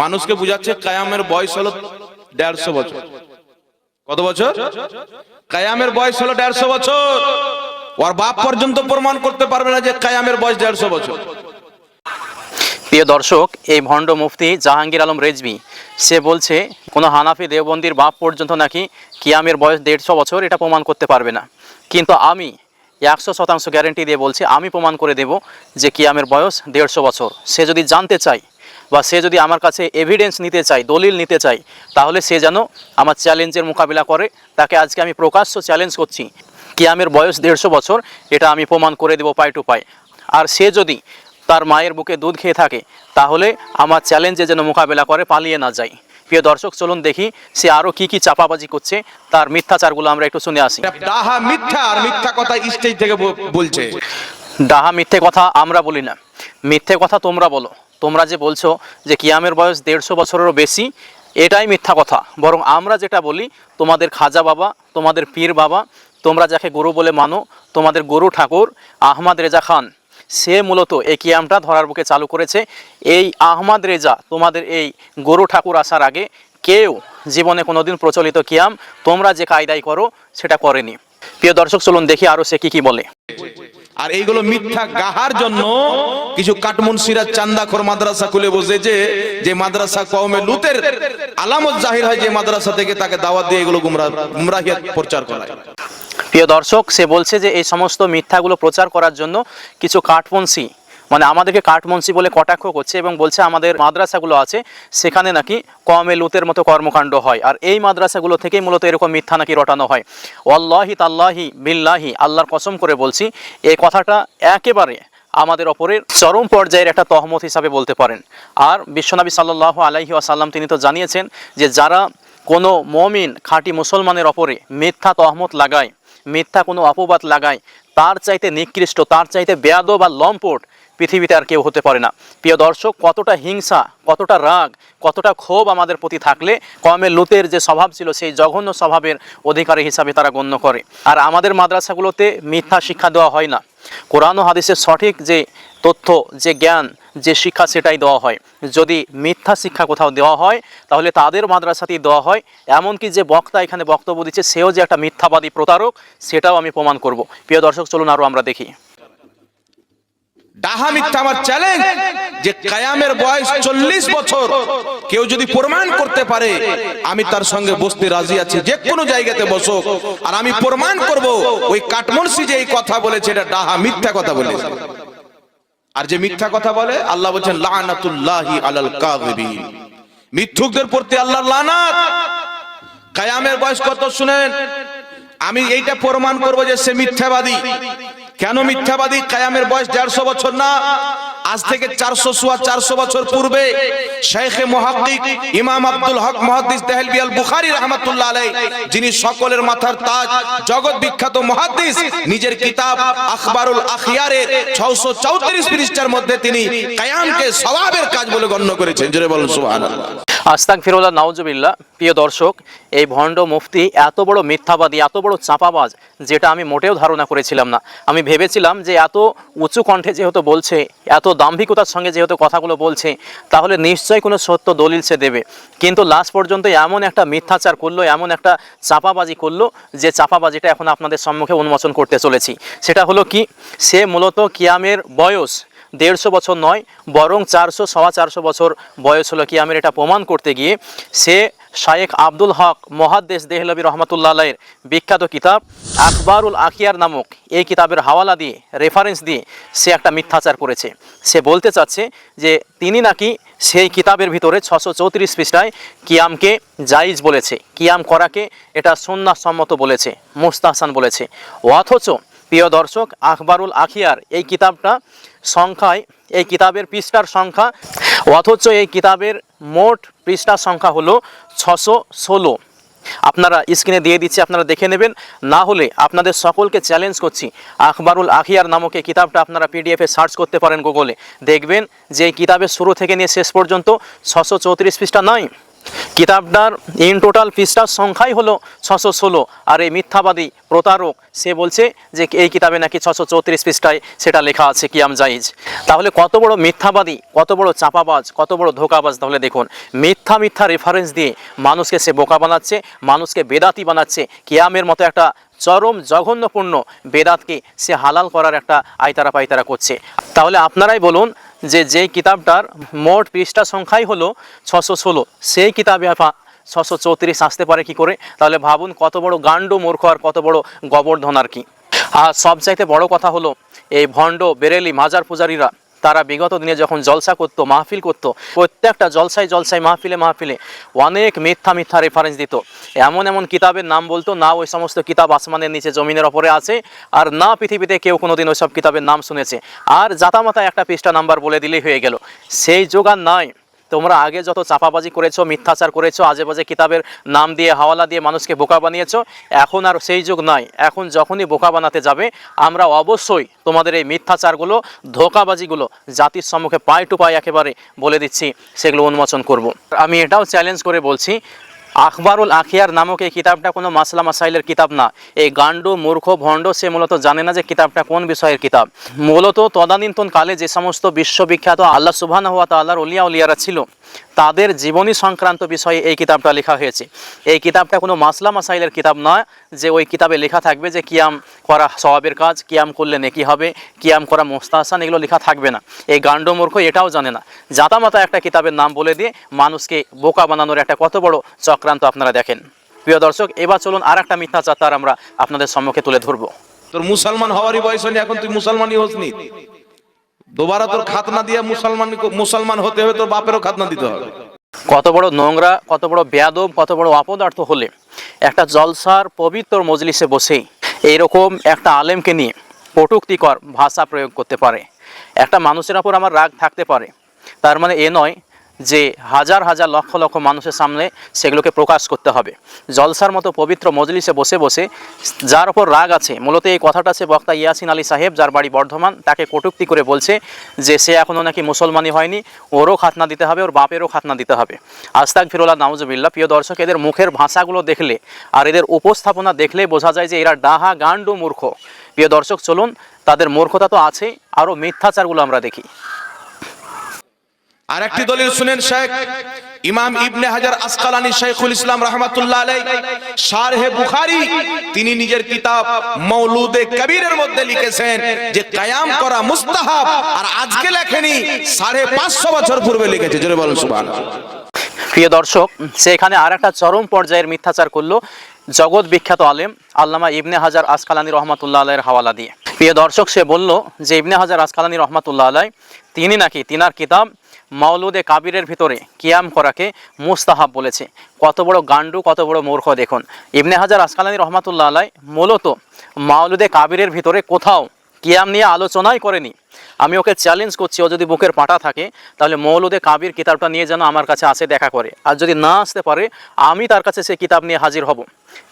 মানুষকে বুঝাচ্ছে কায়ামের বয়স হলো দেড়শো বছর। কত বছর? কায়ামের বয়স হলো দেড়শো বছর। ওর বাপ পর্যন্ত প্রমাণ করতে পারবে না যে কায়ামের বয়স দেড়শো বছর। প্রিয় দর্শক, এই ভণ্ড মুফতি জাহাঙ্গীর আলম রেজবি সে বলছে, কোনো হানাফি দেওবন্দির বাপ পর্যন্ত নাকি কিয়ামের বয়স দেড়শো বছর এটা প্রমাণ করতে পারবে না। কিন্তু আমি একশো শতাংশ গ্যারেন্টি দিয়ে বলছি, আমি প্রমাণ করে দেব যে কিয়ামের বয়স দেড়শো বছর। সে যদি জানতে চায় বা সে যদি আমার কাছে এভিডেন্স নিতে চায় দলিল নিতে চায় তাহলে সে যেন আমার চ্যালেঞ্জের মোকাবিলা করে। তাকে আজকে আমি প্রকাশ্য চ্যালেঞ্জ করছি। কিয়ামের বয়স দেড়শো বছর এটা আমি প্রমাণ করে দেবো পাই টু পাই। আর সে যদি তার মায়ের বুকে দুধ খেয়ে থাকে তাহলে আমার চ্যালেঞ্জে যেন মোকাবেলা করে পালিয়ে না যায়। প্রিয় দর্শক চলুন দেখি সে আরও কি কি চাপাবাজি করছে। তার মিথ্যাচারগুলো আমরা একটু শুনে আসি। ডাহা মিথ্যা আর মিথ্যা কথা স্টেজ থেকে বলছে। ডাহা মিথ্যে কথা আমরা বলি না। মিথ্যে কথা তোমরা বলো। তোমরা যে বলছো যে কিয়ামের বয়স দেড়শো বছরেরও বেশি, এটাই মিথ্যা কথা। বরং আমরা যেটা বলি, তোমাদের খাজা বাবা, তোমাদের পীর বাবা, তোমরা যাকে গুরু বলে মানো, তোমাদের গুরু ঠাকুর আহমদ রেজা খান, সে মূলত এই কিয়ামটা ধরার বুকে চালু করেছে। এই আহমদ রেজা, তোমাদের এই গরু ঠাকুর আসার আগে কেউ জীবনে কোনোদিন প্রচলিত কিয়াম তোমরা যে কায়দাই করো, সেটা করেনি। প্রিয় দর্শক, চলুন দেখি আরও সে কী কী বলে। আর এইগুলো মিথ্যা গাহার জন্য কিছু কাটমুনসিরা চান্দাখোর মাদ্রাসা খুলে বসেছে যে যে মাদ্রাসা কওমে লুতের আলামত জাহির হয় যে মাদ্রাসা থেকে তাকে দাওয়াত দিয়ে এগুলো গুমরা প্রচার করায়। প্রিয় দর্শক, সে বলছে যে এই সমস্ত মিথ্যাগুলো প্রচার করার জন্য কিছু কাঠপন্সি মানে আমাদেরকে কাঠমন্সি বলে কটাক্ষ করছে এবং বলছে আমাদের মাদ্রাসাগুলো আছে, সেখানে নাকি কমে লুতের মতো কর্মকাণ্ড হয়। আর এই মাদ্রাসাগুলো থেকেই মূলত এরকম মিথ্যা নাকি রটানো হয়। অল্লাহি তাল্লাহি বিল্লাহি, আল্লাহর কসম করে বলছি এই কথাটা একেবারে আমাদের ওপরের চরম পর্যায়ের একটা তহমত হিসাবে বলতে পারেন। আর বিশ্বনবী সাল্লাহ আলাইহি আসাল্লাম তিনি তো জানিয়েছেন যে, যারা কোনো মমিন খাঁটি মুসলমানের ওপরে মিথ্যা তহমত লাগায়, মিথ্যা কোনো অপবাদ লাগায়, তার চাইতে নিকৃষ্ট, তার চাইতে বেয়াদ বা লম্পট পৃথিবীতে আর কেউ হতে পারে না। প্রিয় দর্শক, কতটা হিংসা, কতটা রাগ, কতটা ক্ষোভ আমাদের প্রতি থাকলে কমে লুতের যে স্বভাব ছিল, সেই জঘন্য স্বভাবের অধিকারী হিসাবে তারা গণ্য করে। আর আমাদের মাদ্রাসাগুলোতে মিথ্যা শিক্ষা দেওয়া হয় না। কোরআন হাদিসের সঠিক যে তথ্য, যে জ্ঞান, যে শিক্ষা, সেটাই দেওয়া হয়। যদি মিথ্যা শিক্ষা কোথাও দেওয়া হয়, তাহলে তাদের মাদ্রাসাতেই দেওয়া হয়। এমনকি যে বক্তা এখানে বক্তব্য দিচ্ছে, সেও যে একটা মিথ্যাবাদী প্রতারক, সেটাও আমি প্রমাণ করব। প্রিয় দর্শক, চলুন আরও আমরা দেখি। ডাহা মিথ্যা আমার চ্যালেঞ্জ যে কায়ামের বয়স চল্লিশ বছর। কেউ যদি প্রমাণ করতে পারে, আমি তার সঙ্গে বসতে রাজি আছি। যে কোনো জায়গাতে বসো। আর আমি প্রমাণ করব, ওই কাটমনসি যে এই কথা বলেছে, এটা ডাহা মিথ্যা কথা বলেছে আর যে মিথ্যা কথা বলে, আল্লাহ বলছেন, লানাতুল্লাহি আলাল কাযিবিন। মিথ্যুকদের প্রতি আল্লাহর লানাত। কায়ামের বয়স কত শুনেন? আমি এইটা প্রমাণ করব যে সে মিথ্যাবাদী। কেন মিথ্যাবাদী? কায়ামের বয়স দেড়শো বছর না। আজ থেকে চারশো সোয়া চারশো বছর পূর্বে শেখে মহাদ্দিক ইমাম আব্দুল হক মহাদ্দিস দেহলবি আল বুখারী রহমাতুল্লাহ আলাই যিনি সকলের মাথার তাজ, জগৎ বিখ্যাত মহাদ্দিস, নিজের কিতাব আখবারুল আখিয়ারের 634 পৃষ্ঠার মধ্যে তিনি কায়ামকে সওয়াবের কাজ বলে গণ্য করেছেন। জোরে বলুন, সুবহানাল্লাহ। আস্তাক ফিরোল্লাহ নাউজুবিল্লাহ। প্রিয় দর্শক, এই ভণ্ড মুফতি এত বড় মিথ্যাবাদী, এত বড় চাপাবাজ, যেটা আমি মোটেও ধারণা করেছিলাম না। আমি ভেবেছিলাম যে এত উঁচু কণ্ঠে যেহেতু বলছে, এত দাম্ভিকতার সঙ্গে যেহেতু কথাগুলো বলছে, তাহলে নিশ্চয়ই কোনো সত্য দলিল সে দেবে। কিন্তু লাস্ট পর্যন্ত এমন একটা মিথ্যাচার করল, এমন একটা চাপাবাজি করল, যে চাপাবাজিটা এখন আপনাদের সম্মুখে উন্মোচন করতে চলেছি। সেটা হলো কি? সে মূলত কিয়ামের বয়স দেড়শো বছর নয়, বরং চারশো, সওয়া চারশো বছর বয়স হলো কি আমের এটা প্রমাণ করতে গিয়ে সে শায়েখ আব্দুল হক মহাদ্দেশ দেহলবী রহমতুল্লাহ বিখ্যাত কিতাব আকবরুল আকিয়ার নামক এই কিতাবের হাওয়ালা দিয়ে রেফারেন্স দিয়ে সে একটা মিথ্যাচার করেছে। সে বলতে চাচ্ছে যে তিনি নাকি সেই কিতাবের ভিতরে ছশো চৌত্রিশ পৃষ্ঠায় কিয়ামকে জাইজ বলেছে। কিয়াম করাকে এটা সন্ন্যাসম্মত বলেছে, মুস্তাহসান বলেছে। অথচ প্রিয় দর্শক, আখবারুল আখিয়ার এই কিতাবটা সংখ্যায়, এই কিতাবের পৃষ্ঠার সংখ্যা, অথচ এই কিতাবের মোট পৃষ্ঠার সংখ্যা হলো ছশো ষোলো। আপনারা স্ক্রিনে দিয়ে দিচ্ছি, আপনারা দেখে নেবেন। না হলে আপনাদের সকলকে চ্যালেঞ্জ করছি, আখবারুল আখিয়ার নামক এই কিতাবটা আপনারা পিডিএফে সার্চ করতে পারেন গুগলে দেখবেন যে এই কিতাবের শুরু থেকে নিয়ে শেষ পর্যন্ত ছশো চৌত্রিশ পৃষ্ঠা নয় কিতাবটার ইন টোটাল পৃষ্ঠার সংখ্যাই হলো ছশো ষোলো। আর এই মিথ্যাবাদী প্রতারক, সে বলছে যে এই কিতাবে নাকি ছশো চৌত্রিশ পৃষ্ঠায় সেটা লেখা আছে কিয়াম জাইজ। তাহলে কত বড় মিথ্যাবাদী, কত বড় চাপাবাজ, কত বড় ধোকাবাজ তাহলে দেখুন, মিথ্যা মিথ্যা রেফারেন্স দিয়ে মানুষকে সে বোকা বানাচ্ছে, মানুষকে বেদাতি বানাচ্ছে, কিয়ামের মতো একটা চরম জঘন্যপূর্ণ বেদাতকে সে হালাল করার একটা আইতারা পাইতারা করছে। তাহলে আপনারাই বলুন যে যে কিতাবটার মোট পৃষ্ঠা সংখ্যাই হলো ছশো ষোলো। সেই কিতাবে ছশো চৌত্রিশ আসতে পারে কি করে? তাহলে ভাবুন কত বড় গাণ্ড মূর্খ আর কত বড় গোবর্ধন আর কি। আর সবচাইতে বড় কথা হলো, এই ভণ্ড বেরেলি মাজার পূজারীরা তারা বিগত দিনে যখন জলসা করত, মাহফিল করতো, প্রত্যেকটা জলসায় জলসায়, মাহফিলে মাহফিলে অনেক মিথ্যা মিথ্যা রেফারেন্স দিত। এমন এমন কিতাবের নাম বলতো, না ওই সমস্ত কিতাব আসমানের নিচে, জমিনের ওপরে আছে, আর না পৃথিবীতে কেউ কোনোদিন ওইসব কিতাবের নাম শুনেছে। আর জাতামাতা একটা পৃষ্ঠা নাম্বার বলে দিলেই হয়ে গেল। সেই যোগান নাই। তোমরা আগে যত চাপাবাজি করেছ, মিথ্যাচার করেছ আজে বাজে কিতাবের নাম দিয়ে, হাওয়ালা দিয়ে মানুষকে বোকা বানিয়েছো, এখন আর সেই যুগ নাই এখন যখনই বোকা বানাতে যাবে, আমরা অবশ্যই তোমাদের এই মিথ্যাচারগুলো, ধোকাবাজিগুলো জাতির সম্মুখে পায়ে টু পায়ে একেবারে বলে দিচ্ছি, সেগুলো উন্মোচন করব। আমি এটাও চ্যালেঞ্জ করে বলছি আখবারুল আখিয়ার নামক এই কিতাবটা কোনো মাসলা মাসাইলের কিতাব না। এই গান্ডু মূর্খ, ভণ্ড, সে মূলত জানে না যে কিতাবটা কোন বিষয়ের কিতাব। মূলত তদানীন্তন কালে যে সমস্ত বিশ্ববিখ্যাত আল্লাহ সুবহান হওয়া তাল্লাহর উলিয়া উলিয়ারা ছিল তাদের জীবনী সংক্রান্ত বিষয়ে এই কিতাবটা লেখা হয়েছে। এই কিতাবটা কোনো মাসলা মাসাইলের কিতাব নয় যে ওই কিতাবে লেখা থাকবে যে কিয়াম করা স্বভাবের কাজ, কিয়াম করলে নেকি হবে, কিয়াম করা মোস্তাহাসান, এগুলো লেখা থাকবে না। এই গান্ড মূর্খ এটাও জানে না। জাতামাতা একটা কিতাবের নাম বলে দিয়ে মানুষকে বোকা বানানোর একটা কত বড় চক্রান্ত আপনারা দেখেন। প্রিয় দর্শক, এবার চলুন আর একটা মিথ্যাচার তার আমরা আপনাদের সম্মুখে তুলে ধরবো। তোর মুসলমান হওয়ারই বয়স হয়নি, এখন তুই মুসলমানই হোসনি। দোবারা তোর খাতনা দিয়ে মুসলমান মুসলমান হতে হবে তোর বাপেরও খাতনা দিতে হবে কত বড় নোংরা, কত বড় বেয়াদব, কত বড় অপদার্থ হলে একটা জলসার পবিত্র মজলিসে বসে এইরকম একটা আলেমকে নিয়ে কটুক্তিকর ভাষা প্রয়োগ করতে পারে। একটা মানুষের ওপর আমার রাগ থাকতে পারে। তার মানে এ নয় যে হাজার হাজার লক্ষ লক্ষ মানুষের সামনে সেগুলোকে প্রকাশ করতে হবে। জলসার মতো পবিত্র মজলিসে বসে বসে যার ওপর রাগ আছে, মূলত এই কথাটা সে বক্তা ইয়াসিন আলী সাহেব, যার বাড়ি বর্ধমান, তাকে কটুক্তি করে বলছে যে সে এখনও নাকি মুসলমানই হয়নি, ওরও খাতনা দিতে হবে, ওর বাপেরও খাতনা দিতে হবে। আস্তাক ফিরুল্লাহ নাউজুবিল্লাহ, প্রিয় দর্শক, এদের মুখের ভাষাগুলো দেখলে আর এদের উপস্থাপনা দেখলে বোঝা যায় যে এরা ডাহা গান্ডু মূর্খ। প্রিয় দর্শক, চলুন, তাদের মূর্খতা তো আছে, আরও মিথ্যাচারগুলো আমরা দেখি। আর একটি দলিল শুনেন শেখ। ইমাম ইবনে হাজার আসকালানি শেখুল ইসলাম রহমাতুল্লাহ আলাই শারহে বুখারী, তিনি নিজের কিতাব মৌলুদে কবিরের মধ্যে লিখেছেন যে কায়াম করা মুস্তাহাব, আর আজকে লেখেনি সাড়ে পাঁচশো বছর পূর্বে লিখেছে। জোরে বলুন, সুবহানাল্লাহ। প্রিয় দর্শক, সে এখানে আর একটা চরম পর্যায়ের মিথ্যাচার করল জগৎ বিখ্যাত আলেম আল্লামা ইবনে হাজার আসকালানি রহমাতুল্লাহ আলাইয়ের হাওয়ালা দিয়ে। প্রিয় দর্শক, সে বলল যে ইবনে হাজার আসকালানি রহমাতুল্লাহ আলাই তিনি নাকি তিনার কিতাব মাওলুদে কাবিরের ভিতরে কিয়াম করাকে মুস্তাহাব বলেছে। কত বড় গান্ডু কত বড় মূর্খ দেখুন। ইবনে হাজার আসকালানি রহমাতুল্লাহ আলাই মূলত মাওলুদে কাবিরের ভিতরে কোথাও কিয়াম নিয়ে আলোচনাই করেনি। আমি ওকে চ্যালেঞ্জ করছি, ও যদি বুকের পাটা থাকে, তাহলে মৌলুদে কাবির কিতাবটা নিয়ে যেন আমার কাছে আসে দেখা করে। আর যদি না আসতে পারে, আমি তার কাছে সে কিতাব নিয়ে হাজির হব।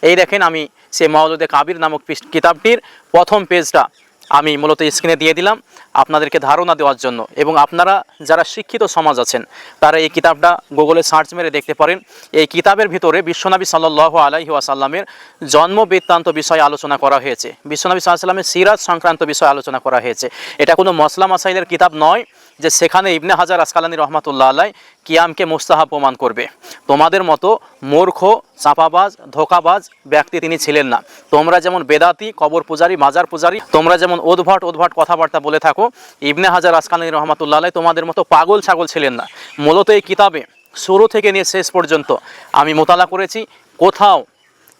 এই দেখেন আমি সে মৌলুদে কাবির নামক কিতাবটির প্রথম পেজটা আমি মূলত স্ক্রিনে দিয়ে দিলাম আপনাদেরকে ধারণা দেওয়ার জন্য এবং আপনারা যারা শিক্ষিত সমাজ আছেন, তারা এই কিতাবটা গুগলে সার্চ মেরে দেখতে পারেন। এই কিতাবের ভিতরে বিশ্বনবী সাল্লাহ আলাইহি সাল্লামের জন্ম বৃত্তান্ত বিষয়ে আলোচনা করা হয়েছে। বিশ্বনবী সাল্লামের সিরাজ সংক্রান্ত বিষয়ে আলোচনা করা হয়েছে। এটা কোনো মসলা মাসাইলের কিতাব নয় যে সেখানে ইবনে হাজার আসকালানি রহমাতুল্লাহ আলাই কিয়ামকে মুস্তাহাব প্রমাণ করবে। তোমাদের মতো মূর্খ, চাপাবাজ, ধোকাবাজ ব্যক্তি তিনি ছিলেন না। তোমরা যেমন বেদাতি কবর পূজারি মাজার পূজারি তোমরা যেমন উদ্ভট উদ্ভট কথাবার্তা বলে থাকো, ইবনে হাজার আসকালানি রহমাতুল্লাহ আলাই তোমাদের মতো পাগল, ছাগল ছিলেন না। মূলত এই কিতাবে শুরু থেকে নিয়ে শেষ পর্যন্ত আমি মোতালা করেছি, কোথাও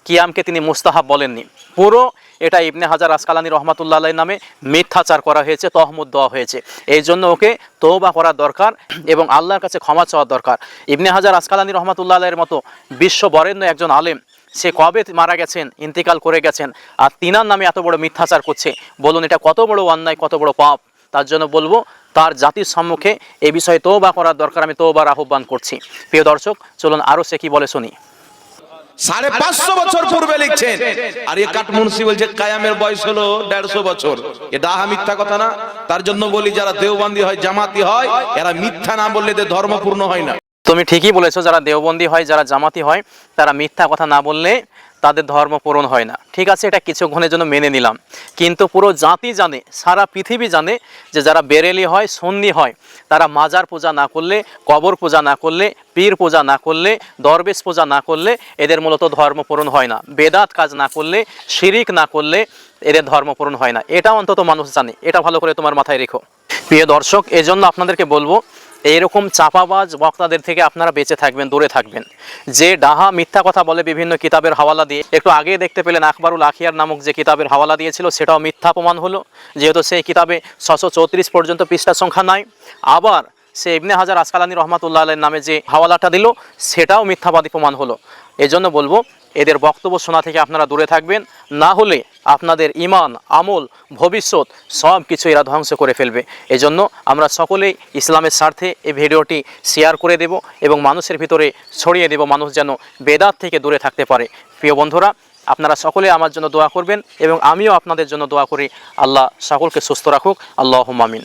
কিয়ামকে তিনি মুস্তাহাব বলেননি। পুরো এটা ইবনে হাজার আসকালানি রহমাতুল্লাহ নামে মিথ্যাচার করা হয়েছে তহমত দেওয়া হয়েছে। এই জন্য ওকে তৌবা করা দরকার এবং আল্লাহর কাছে ক্ষমা চাওয়া দরকার। ইবনে হাজার আসকালানি রহমাতুল্লাহ আলাইয়ের মতো বিশ্ব বরেণ্য একজন আলেম, সে কবে মারা গেছেন, ইন্তিকাল করে গেছেন আর তিনার নামে এত বড় মিথ্যাচার করছে, বলুন এটা কত বড় অন্যায়, কত বড় পাপ। তার জন্য বলব, তার জাতির সম্মুখে এ বিষয়ে তৌবা করার দরকার, আমি তৌবার আহ্বান করছি। প্রিয় দর্শক, চলুন আরও সে কী বলে শুনি। সাড়ে পাঁচশো বছর পূর্বে লিখছেন। আর এ কাঠ মুন্সি বলছে কায়ামের বয়স হলো দেড়শো বছর। এটা আহা মিথ্যা কথা না। তার জন্য বলি যারা দেওবন্দি হয় জামাতি হয় এরা মিথ্যা না বললে এদের ধর্ম পূর্ণ হয় না। তুমি ঠিকই বলেছ যারা দেওবন্দি হয় যারা জামাতি হয় তারা মিথ্যা কথা না বললে তাদের ধর্ম পূরণ হয় না। ঠিক আছে, এটা কিছুক্ষণের জন্য মেনে নিলাম। কিন্তু পুরো জাতি জানে, সারা পৃথিবী জানে যে যারা বেরেলি হয় সন্নি হয়, তারা মাজার পূজা না করলে, কবর পূজা না করলে, পীর পূজা না করলে, দরবেশ পূজা না করলে এদের মূলত ধর্ম পূরণ হয় না। বেদাত কাজ না করলে, শিরিক না করলে এদের ধর্ম পূরণ হয় না। এটা অন্তত মানুষ জানে। এটা ভালো করে তোমার মাথায় রেখো। প্রিয় দর্শক, এজন্য আপনাদেরকে বলব এইরকম চাপাবাজ বক্তাদের থেকে আপনারা বেঁচে থাকবেন, দূরে থাকবেন। যে ডাহা মিথ্যা কথা বলে বিভিন্ন কিতাবের হাওয়ালা দিয়ে, একটু আগে দেখতে পেলেন আকবরুল আখিয়ার নামক যে কিতাবের হাওয়ালা দিয়েছিল, সেটাও মিথ্যা প্রমাণ হলো। যেহেতু সেই কিতাবে ছশো চৌত্রিশ পর্যন্ত পৃষ্ঠা সংখ্যা নাই। আবার সে ইবনে হাজার আসকালানি রহমাতুল্লাহ আলের নামে যে হাওয়ালাটা দিল, সেটাও মিথ্যাবাদী প্রমাণ হলো। এজন্য বলব এদের বক্তব্য শোনা থেকে আপনারা দূরে থাকবেন। না হলে আপনাদের ইমান আমল, ভবিষ্যৎ সব কিছু এরা ধ্বংস করে ফেলবে। এজন্য আমরা সকলেই ইসলামের স্বার্থে এই ভিডিওটি শেয়ার করে দেব এবং মানুষের ভিতরে ছড়িয়ে দেব। মানুষ যেন বেদাত থেকে দূরে থাকতে পারে। প্রিয় বন্ধুরা, আপনারা সকলে আমার জন্য দোয়া করবেন এবং আমিও আপনাদের জন্য দোয়া করি। আল্লাহ সকলকে সুস্থ রাখুক। আল্লাহ মামিন